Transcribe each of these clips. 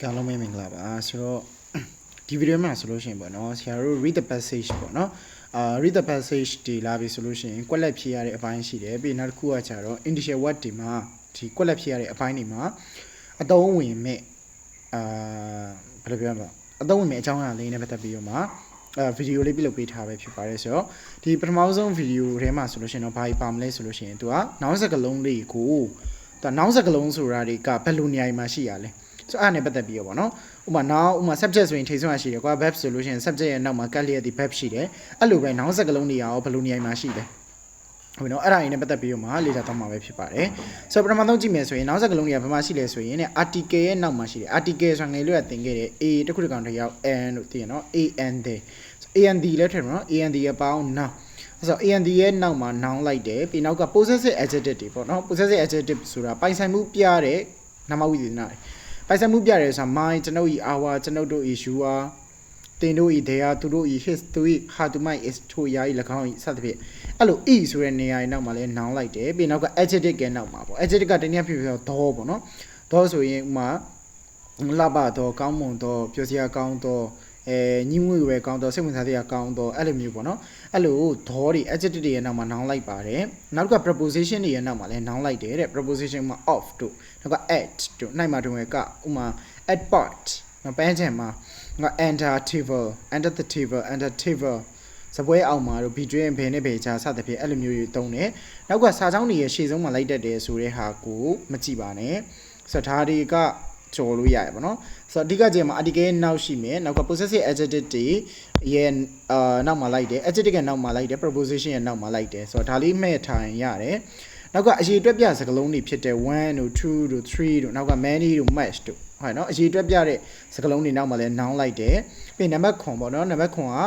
ကြောင်လုံးမင်းမင်္ဂလာပါဆိုတော့ဒီဗီဒီယိုမှာဆိုလို့ရှိရင်ပေါ့နော်ဆရာတို့ read the passage ပေါ့နော်အာ read the passage ဒီလာပြီဆိုလို့ရှိရင်ကွက်လက်ဖြည့်ရတဲ့အပိုင်းရှိတယ်ပြီးနောက်တစ်ခုကကျတော့ initial word ဒီမှာဒီကွက်လက်ဖြည့်ရတဲ့အပိုင်းတွေမှာအသုံးဝင်မဲ့အာဘယ်လိုပြောမလဲအသုံးဝင်မဲ့အကြောင်းအရာလေးနဲ့ပတ်သက်ပြီးတော့မှအဲဗီဒီယိုလေးပြုလုပ်ပေးထားပဲဖြစ်ပါတယ်ဆိုတော့ဒီပထမဆုံးဗီဒီယိုထဲမှာဆိုလို့ရှိရင်တော့ဘာကြီးပါမလဲဆိုလို့ရှိရင်သူကနောက်စကလုံးလေးကိုသူကနောက်စကလုံးဆိုတာတွေကဘယ်လိုနေရာမှာရှိရလဲ ဆိုအဲ့ဒါနဲ့ပတ်သက်ပြီးတော့ဗောနော်ဥပမာနောက်ဥပမာ subject ဆိုရင်ထိတ်ဆုံးရရှိတယ်ကွာ verb ဆိုလို့ရှိရင် subject ရဲ့နောက်မှာ cat လျက်ဒီ verb ရှိတယ်အဲ့လိုပဲနောက်စကလုံးတွေရောဘယ်လိုနေရာမှာရှိလဲဟုတ်ပြီနော်အဲ့ဒါရင်းနဲ့ပတ်သက်ပြီးတော့မှလေ့လာသွားမှာပဲဖြစ်ပါတယ်ဆိုတော့ပထမဆုံးကြည့်မယ်ဆိုရင်နောက်စကလုံးတွေကဘယ်မှာရှိလဲဆိုရင်ね article ရဲ့နောက်မှာရှိတယ် article ဆိုတာငယ်လို့ရသင်ခဲ့တဲ့ a တစ်ခုတစ်ကောင်တစ်ယောက် n လို့သိရနော် an တဲ့ and လည်းထည့်မှာနော် and ရဲ့ပေါင်း noun အဲ့ဆို and ရဲ့နောက်မှာ noun လိုက်တယ်ပြီးနောက်က possessive adjective တွေပေါ့နော် possessive adjective ဆိုတာပိုင်ဆိုင်မှုပြတဲ့နာမဝိသေသနာတွေ ပိုင်ဆိုင်မှုပြတယ်ဆိုတာ my ကျွန်ုပ်ဤ our ကျွန်ုပ်တို့ဤ you are တင်တို့ဤ they are သူတို့ဤ his သူဤ her သူမိုက် is ထိုရာဤ၎င်းဤစသဖြင့်အဲ့လို e ဆိုတဲ့နေရာရဲ့နောက်မှာလဲ noun လိုက်တယ်ပြီးနောက်က adjective ကနောက်မှာပေါ့ adjective ကတနည်းဖြစ်ဖြစ်တော့ပေါ့နော်တော့ဆိုရင်ဥမာလှပတော့ကောင်းမွန်တော့ပြောစရာကောင်းတော့ အဲညှိမွေပဲကောင်းတော့စိတ်ဝင်စားစရာကောင်းတော့အဲ့လိုမျိုးပေါ့နော်အဲ့လိုဒေါ်တွေ adjective တွေရဲ့နောက်မှာ noun လိုက်ပါတယ်နောက်တစ်ခါ preposition တွေရဲ့နောက်မှာလဲ noun လိုက်တယ်တဲ့ preposition မှာ of တို့နောက်က at တို့နိုင်မှာတုံးရကဥမာ at part နော်ပန်းချင်မှာငါ enter table enter the table enter table စပွဲအောင်မှာတို့ between ဘယ်နဲ့ဘယ်ချာစသဖြင့်အဲ့လိုမျိုးတွေတုံးတယ်နောက်ကစာချောင်းတွေရဲ့ရှေ့ဆုံးမှာလိုက်တတ်တယ်ဆိုတဲ့ဟာကိုမကြည့်ပါနဲ့ဆိုတော့ဒါတွေက ကြော်လို့ရတယ်ဗောနော်ဆိုတော့အဓိကကျမှာ article နောက်ရှိမယ်နောက်က possessive adjective တွေရဲ့အာနောက်မှာလိုက်တယ် adjective ကနောက်မှာလိုက်တယ် preposition ရဲ့နောက်မှာလိုက်တယ်ဆိုတော့ဒါလေးမဲ့ထိုင်ရတယ်နောက်ကအရေးအတွက်ပြစကားလုံးတွေဖြစ်တဲ့1တို့2တို့3တို့နောက်က many တို့ much တို့ဟုတ်နော်အရေးအတွက်ပြတဲ့စကားလုံးတွေနောက်မှာလဲ noun လိုက်တယ်ပြီးနံပါတ်ခွန်ပေါ့နော်နံပါတ်ခွန်က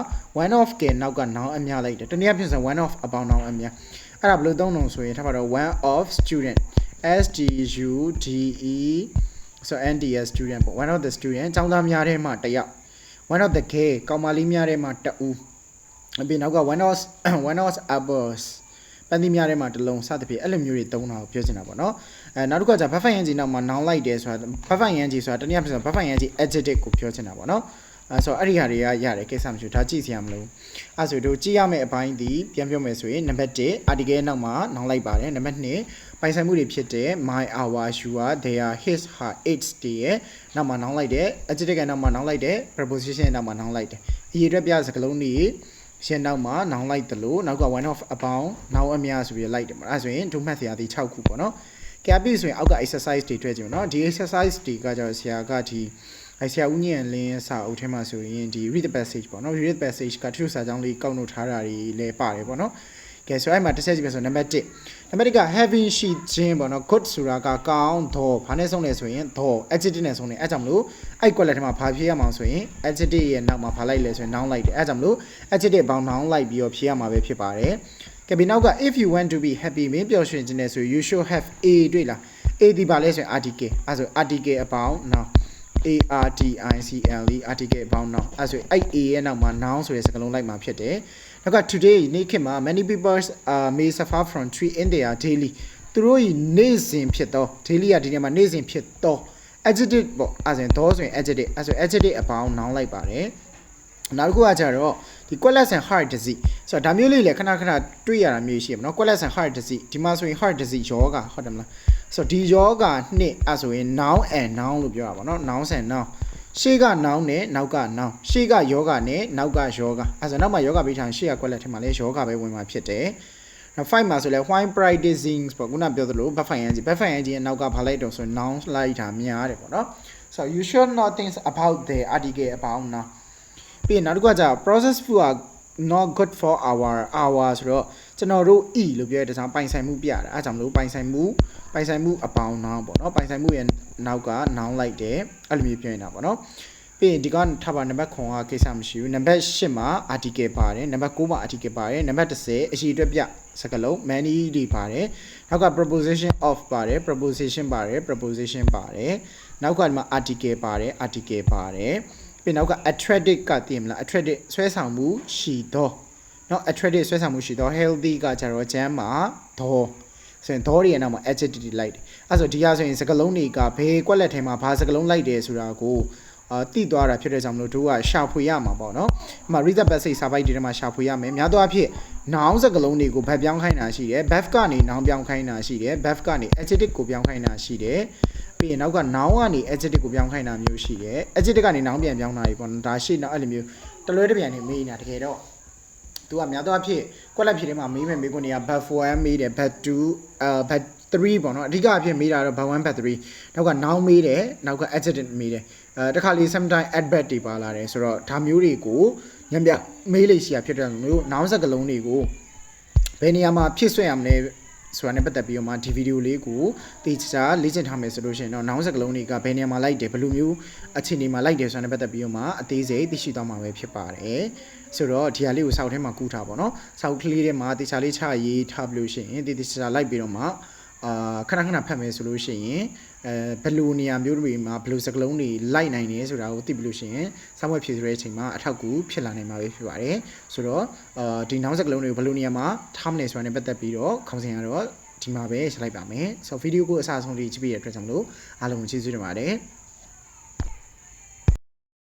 one of ကနောက်က noun အများလိုက်တယ်တနည်းအားဖြင့်ဆို one of အပေါင်း noun အများအဲ့ဒါဘယ်လိုသုံးလို့ဆိုရင်ထားပါတော့ one of student s t u d e ဆို NDS student ပေါ့ one of the student ကျောင်းသားများထဲမှာတစ်ယောက် one of the gay ကောင်မလေးများထဲမှာတစ်ဦးအပြင်နောက်က one of one of apples ပန်းသီးများထဲမှာတစ်လုံးစသဖြင့်အဲ့လိုမျိုးတွေသုံးတာကိုပြောချင်တာပေါ့နော်အဲနောက်တစ်ခုကじゃဘတ်ဖိုင်ယန်ဂျီနောက်မှာ noun လိုက်တယ်ဆိုတာဘတ်ဖိုင်ယန်ဂျီဆိုတာတနည်းအားဖြင့်ဆိုဘတ်ဖိုင်ယန်ဂျီ adjective ကိုပြောချင်တာပေါ့နော် အဲဆိုအဲ့ဒီဟာတွေကရတယ်ကိစ္စမရှိဘူးဒါကြည့်စရာမလိုအဲဆိုတို့ကြည့်ရမယ့်အပိုင်းဒီပြန်ပြောမယ်ဆိုရင်နံပါတ်1 article ရဲ့နောက်မှာ noun လိုက်ပါတယ်နံပါတ်2ပိုင်ဆိုင်မှုတွေဖြစ်တဲ့ my our your their his her its တွေရဲ့နောက်မှာ noun လိုက်တယ် adjective ကနောက်မှာ noun လိုက်တယ် preposition ရဲ့နောက်မှာ noun လိုက်တယ်အရေးအတွက်ပြစကားလုံးတွေရှင်းနောက်မှာ noun လိုက်တယ်လို့နောက်က one of အပေါင်း noun အများဆိုပြီးလိုက်တယ်ပေါ့အဲဆိုရင်ဒုမှတ်စရာဒီ6ခုပေါ့နော်ကဲပြီဆိုရင်အောက်က exercise တွေတွေ့ကြည့်မယ်နော်ဒီ exercise တွေကကျတော့ဆရာကဒီ အဲဆရာဦးညံလင်းစာအုပ်ထဲမှာဆိုရင်ဒီ read the passage ပေါ့နော် read the passage ကတချို့စာကြောင်းလေးကောက်နှုတ်ထားတာတွေလည်းပါတယ်ပေါ့နော်ကဲဆိုအဲ့မှာတစ်ချက်ကြည့်မယ်ဆိုနံပါတ်1နံပါတ်1က having she ခြင်းပေါ့နော် good ဆိုတာကကောင်းတော့ဘာနဲ့ဆုံးလဲဆိုရင်တော့ adjective နဲ့ဆုံးတယ်အဲ့ကြောင့်မလို့အဲ့ quality ထဲမှာဘာဖြည့်ရမှာဆိုရင် adjective ရဲ့နောက်မှာဘာလိုက်လဲဆိုရင် noun လိုက်တယ်အဲ့ကြောင့်မလို့ adjective ဘောင်း noun လိုက်ပြီးတော့ဖြည့်ရမှာပဲဖြစ်ပါတယ်ကဲပြီးနောက်က if you want to be happy မင်းပျော်ရွှင်ခြင်းနဲ့ဆို you should have a တွေ့လား a ဒီပါလဲဆိုရင် article အဲ့ဆို article အပေါ င်း noun A R T I C L E article ဘောင်း noun အဲ့ဆိုအဲ့ a ရဲ့နောက်မှာ noun ဆိုတဲ့စကားလုံးလိုက်မှာဖြစ်တယ်နောက်က today နေ့ခေတ်မှာ many people uh, may suffer from tree in their daily သူတို့ဤနေ့စဉ်ဖြစ်သော daily ကဒီနေ့မှာနေ့စဉ်ဖြစ်သော adjective ပေါ့အဲ့ဆိုရင်တော့ဆိုရင် adjective အဲ့ဆို adjective အပေါင်း noun လိုက်ပါတယ် နောက်တစ်ခုကကြတော့ဒီ quality and heart disease ဆိုတော့ဒါမျိုးလေးလည်းခဏခဏတွေ့ရတာမျိုးရှိရမနော် quality and heart disease ဒီမှာဆိုရင် heart disease ယောဂဟုတ်တယ်မလားဆိုတော့ဒီယောဂနှစ်အဲ့ဆိုရင် noun and noun လို့ပြောတာပေါ့နော် noun and noun ရှေ့က noun နဲ့နောက်က noun ရှေ့ကယောဂနဲ့နောက်ကယောဂအဲ့ဆိုနောက်မှာယောဂပေးထားရင်ရှေ့က quality ထဲမှာလည်းယောဂပဲဝင်မှာဖြစ်တယ်နောက် five မှာဆိုလဲ why practicing ပေါ့ခုနပြောသလို buff fine engine buff fine engine ရဲ့နောက်ကဘာလိုက်တော့ဆိုရင် noun လိုက်တာများတယ်ပေါ့နော် so you should not think about the article about now ပြီးရင်နောက်တစ်ခုကကြာ process food are not good for our our ဆိုတော့ကျွန်တော်တို့ e လို့ပြောတဲ့တစားပိုင်ဆိုင်မှုပြတာအဲကြောင့်မလို့ပိုင်ဆိုင်မှုပိုင်ဆိုင်မှုအပေါင်း noun ပေါ့နော်ပိုင်ဆိုင်မှုရဲ့နောက်က noun လိုက်တယ်အဲ့လိုမျိုးပြောနေတာပေါ့နော်ပြီးရင်ဒီကထားပါနံပါတ်9ကကိစ္စမရှိဘူးနံပါတ်10မှာ article ပါတယ်နံပါတ်9မှာ article ပါတယ်နံပါတ်10အရှိအတွက်ပြစကားလုံး many တွေပါတယ်နောက်က preposition of ပါတယ် preposition ပါတယ် preposition ပါတယ်နောက်ကဒီမှာ article ပါတယ် article ပါတယ် ပြီးနောက်က attractive ကသိရမလား attractive ဆွဲဆောင်မှုရှိတော့เนาะ attractive ဆွဲဆောင်မှုရှိတော့ healthy ကကြတော့ကျန်းမာတော့ဆိုရင်တော့ရဲ့နောက်မှာ adjective တွေလိုက်တယ် အဲ့ဆိုဒီဟာဆိုရင်စကလုံးတွေကဘယ်ကွက်လက်ထဲမှာဘာစကလုံးလိုက်တယ်ဆိုတာကိုအာတိသွားတာဖြစ်တဲ့ကြောင့်မလို့တို့ကရှာဖွေရမှာပေါ့နော်အမှ read the passage စာပိုက်တွေထဲမှာရှာဖွေရမယ်များသောအားဖြင့်နောင်စကလုံးတွေကိုဘက်ပြောင်းခိုင်းတာရှိတယ် buff ကနေနောင်ပြောင်းခိုင်းတာရှိတယ် buff ကနေ adjective ကိုပြောင်းခိုင်းတာရှိတယ် ပြီးရင်နောက်က noun ကနေ adjective ကိုပြောင်းခိုင်းတာမျိုးရှိတယ် adjective ကနေ noun ပြန်ပြောင်းတာတွေပေါ့နော်ဒါရှိတော့အဲ့လိုမျိုးတလွဲတစ်ပြန်နေမေးနေတာတကယ်တော့သူကများသောအားဖြင့်ကွက်လက်ဖြေထဲမှာမေးမယ်မေးခွန်းတွေက bat 4မေးတယ် bat 2အဲ bat 3ပေါ့နော်အဓိကအဖြစ်မေးတာတော့ bat 1 bat 3နောက်က noun မေးတယ်နောက်က adjective မေးတယ်အဲတခါလေ sometime adverb တွေပါလာတယ်ဆိုတော့ဒါမျိုးတွေကိုညံပြမေးလိမ့်စီရဖြစ်တဲ့မျိုး noun စကားလုံးတွေကိုဘယ်နေရာမှာဖြစ်ဆွဲရမလဲ ဆိုတာနဲ့ပတ်သက်ပြီးတော့မှဒီဗီဒီယိုလေးကိုတေချာလေ့ကျင့်ထားမယ်ဆိုလို့ရှိရင်တော့နောင်စကလုံးတွေကဘယ်နေရာမှာလိုက်တယ်ဘယ်လိုမျိုးအခြေအနေမှာလိုက်တယ်ဆိုတာနဲ့ပတ်သက်ပြီးတော့မှအသေးစိတ်သိရှိသွားမှာပဲဖြစ်ပါတယ်ဆိုတော့ဒီဟာလေးကိုစောက်ထဲမှာကူးထားပါတော့စောက်ကလေးထဲမှာတေချာလေးချရေးထားပြီးလို့ရှိရင်တေချာလိုက်ပြီးတော့မှ အာခဏခဏဖတ်မယ်ဆိုလို့ရှိရင်အဲဘယ်လိုနေရာမျိုးတွေမှာဘယ်လိုစကလုံးတွေလိုက်နိုင်နေဆိုတာကိုသိပြီးလို့ရှိရင်စောင့်ဝက်ဖြည့်ဆိုတဲ့အချိန်မှာအထောက်အကူဖြစ်လာနိုင်မှာပဲဖြစ်ပါတယ်ဆိုတော့အာဒီနောက်စကလုံးတွေကိုဘယ်လိုနေရာမှာထားမလဲဆိုတာနဲ့ပတ်သက်ပြီးတော့ခေါင်းစဉ်ကတော့ဒီမှာပဲရှင်းလိုက်ပါမယ်ဆိုတော့ဗီဒီယိုကိုအစားအဆုံးလေးကြည့်ပြီးရတဲ့အတွက်ကြောင့်မလို့အားလုံးကိုကျေးဇူးတင်ပါတယ်